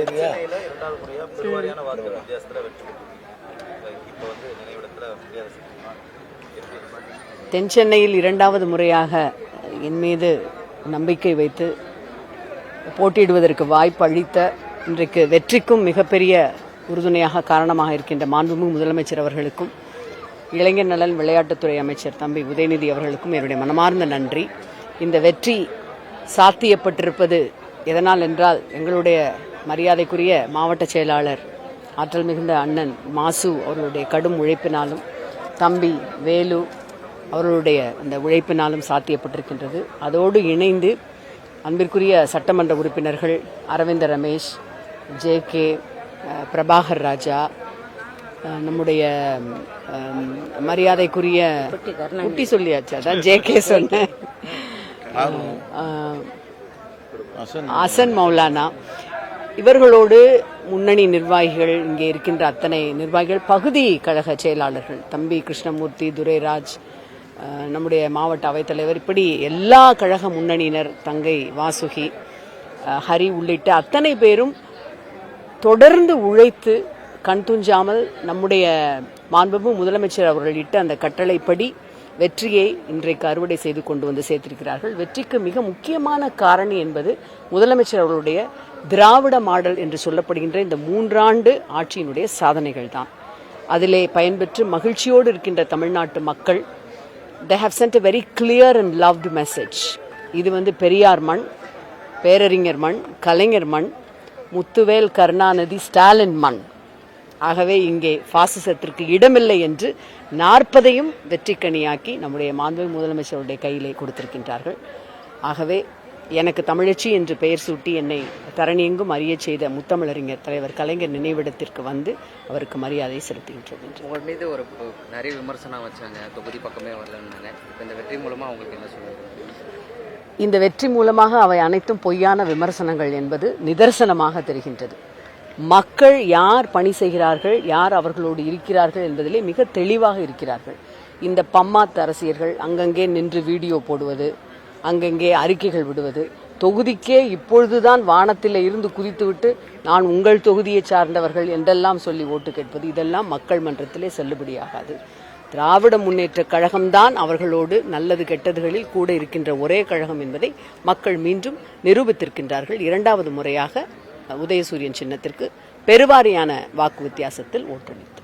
சென்னையில இரண்டாவது பெருவாரியான வித்தியாசத்துல வெற்றி இப்போ வந்து நினைவிடத்துல? தென் சென்னையில் இரண்டாவது முறையாக என் மீது நம்பிக்கை வைத்து போட்டியிடுவதற்கு வாய்ப்பு அளித்த இன்றைக்கு வெற்றிக்கும் மிகப்பெரிய உறுதுணையாக காரணமாக இருக்கின்ற மாண்புமிகு முதலமைச்சர் அவர்களுக்கும் இளைஞர் நலன் விளையாட்டுத்துறை அமைச்சர் தம்பி உதயநிதி அவர்களுக்கும் என்னுடைய மனமார்ந்த நன்றி இந்த வெற்றி சாத்தியப்பட்டிருப்பது எதனால் என்றால் எங்களுடைய மரியாதைக்குரிய மாவட்ட செயலாளர் ஆற்றல் மிகுந்த அண்ணன் மாசு அவர்களுடைய கடும் உழைப்பினாலும் தம்பி வேலு அவர்களுடைய அந்த உழைப்பினாலும் சாத்தியப்பட்டிருக்கின்றது. அதோடு இணைந்து அன்பிற்குரிய சட்டமன்ற உறுப்பினர்கள் அரவிந்த ரமேஷ் ஜே கே பிரபாகர் ராஜா நம்முடைய மரியாதைக்குரிய குட்டி சொல்லியாச்சு அதான் ஜே கே சொன்னேன். அஹ், அசன் மௌலானா. இவர்களோடு முன்னணி நிர்வாகிகள் இங்கே இருக்கின்ற அத்தனை நிர்வாகிகள் பகுதி கழக செயலாளர்கள் தம்பி கிருஷ்ணமூர்த்தி துரைராஜ் நம்முடைய மாவட்ட அவைத்தலைவர் இப்படி எல்லா கழக முன்னணியினர் தங்கை வாசுகி ஹரி உள்ளிட்ட அத்தனை பேரும் தொடர்ந்து உழைத்து கண் துஞ்சாமல் நம்முடைய மாண்புமிகு முதலமைச்சர் அவர்கள் இட்ட அந்த கட்டளைப்படி வெற்றியை இன்றைக்கு அறுவடை செய்து கொண்டு வந்து சேர்த்திருக்கிறார்கள். வெற்றிக்கு மிக முக்கியமான காரணி என்பது முதலமைச்சர் அவர்களுடைய திராவிட மாடல் என்று சொல்லப்படுகின்ற இந்த மூன்றாண்டு ஆட்சியினுடைய சாதனைகள் தான் அதிலே பயன்பெற்று மகிழ்ச்சியோடு இருக்கின்ற தமிழ்நாட்டு மக்கள் they have sent a very clear and loved message இது வந்து பெரியார் மண் பேரறிஞர் மண் கலைஞர் மண் முத்துவேல் கருணாநிதி ஸ்டாலின் மண். ஆகவே இங்கே பாசிசத்திற்கு இடமில்லை என்று நாற்பதையும் வெற்றிக்கணியாக்கி நம்முடைய மாண்புமிகு முதலமைச்சருடைய கையிலே கொடுத்திருக்கின்றார்கள். ஆகவே எனக்கு தமிழச்சி என்று பெயர் சூட்டி என்னை தரணியெங்கும் அறியச் செய்த முத்தமிழறிஞர் தலைவர் கலைஞர் நினைவிடத்திற்கு வந்து அவருக்கு மரியாதை செலுத்துகின்றோம் என்று. உங்கள் மீது ஒரு நிறைய விமர்சனம் வச்சாங்க. தொகுதி பக்கமே வரலன்னாங்க இப்போ இந்த வெற்றி மூலமாக உங்களுக்கு என்ன சொல்லுங்க இந்த வெற்றி மூலமாக அவை அனைத்தும் பொய்யான விமர்சனங்கள் என்பது நிதர்சனமாக தெரிகின்றது. மக்கள் யார் பணி செய்கிறார்கள் யார் அவர்களோடு இருக்கிறார்கள் என்பதிலே மிக தெளிவாக இருக்கிறார்கள். இந்த பம்மாத்து அரசியர்கள் அங்கங்கே நின்று வீடியோ போடுவது அங்கங்கே அறிக்கைகள் விடுவது தொகுதிக்கே இப்பொழுதுதான் வானத்தில் இருந்து குதித்துவிட்டு நான் உங்கள் தொகுதியை சார்ந்தவர்கள் என்றெல்லாம் சொல்லி ஓட்டு கேட்பது இதெல்லாம் மக்கள் மன்றத்திலே செல்லுபடியாகாது. திராவிட முன்னேற்ற கழகம்தான் அவர்களோடு நல்லது கெட்டதுகளில் கூட இருக்கின்ற ஒரே கழகம் என்பதை மக்கள் மீண்டும் நிரூபித்திருக்கின்றார்கள். இரண்டாவது முறையாக உதயசூரியன் சின்னத்திற்கு பெருவாரியான வாக்கு வித்தியாசத்தில் ஓட்டளித்தது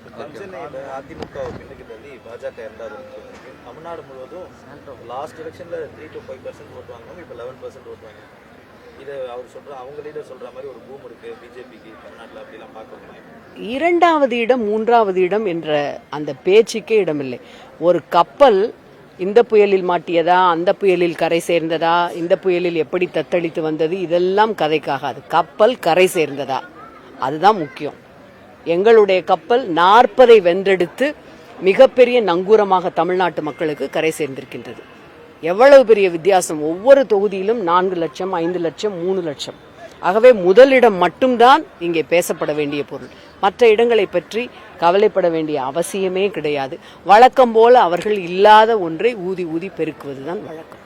இரண்டாவது இடம் மூன்றாவது இடம் என்ற அந்த பேச்சுக்கே இடமில்லை. ஒரு கப்பல் இந்த புயலில் மாட்டியதா? அந்த புயலில் கரை சேர்ந்ததா? இந்த புயலில் எப்படி தத்தளித்து வந்தது? இதெல்லாம் கதைக்காகாது. கப்பல் கரை சேர்ந்ததா? அதுதான் முக்கியம். எங்களுடைய கப்பல் நாற்பதை வென்றெடுத்து மிகப்பெரிய நங்கூரமாக தமிழ்நாட்டு மக்களுக்கு கரை சேர்ந்திருக்கின்றது. எவ்வளவு பெரிய வித்தியாசம்? ஒவ்வொரு தொகுதியிலும் நான்கு லட்சம் ஐந்து லட்சம் மூணு லட்சம். ஆகவே முதலிடம் மட்டும்தான் இங்கே பேசப்பட வேண்டிய பொருள். மற்ற இடங்களை பற்றி கவலைப்பட வேண்டிய அவசியமே கிடையாது. வழக்கம் போல அவர்கள் இல்லாத ஒன்றை ஊதி ஊதி பெருக்குவதுதான் வழக்கம்.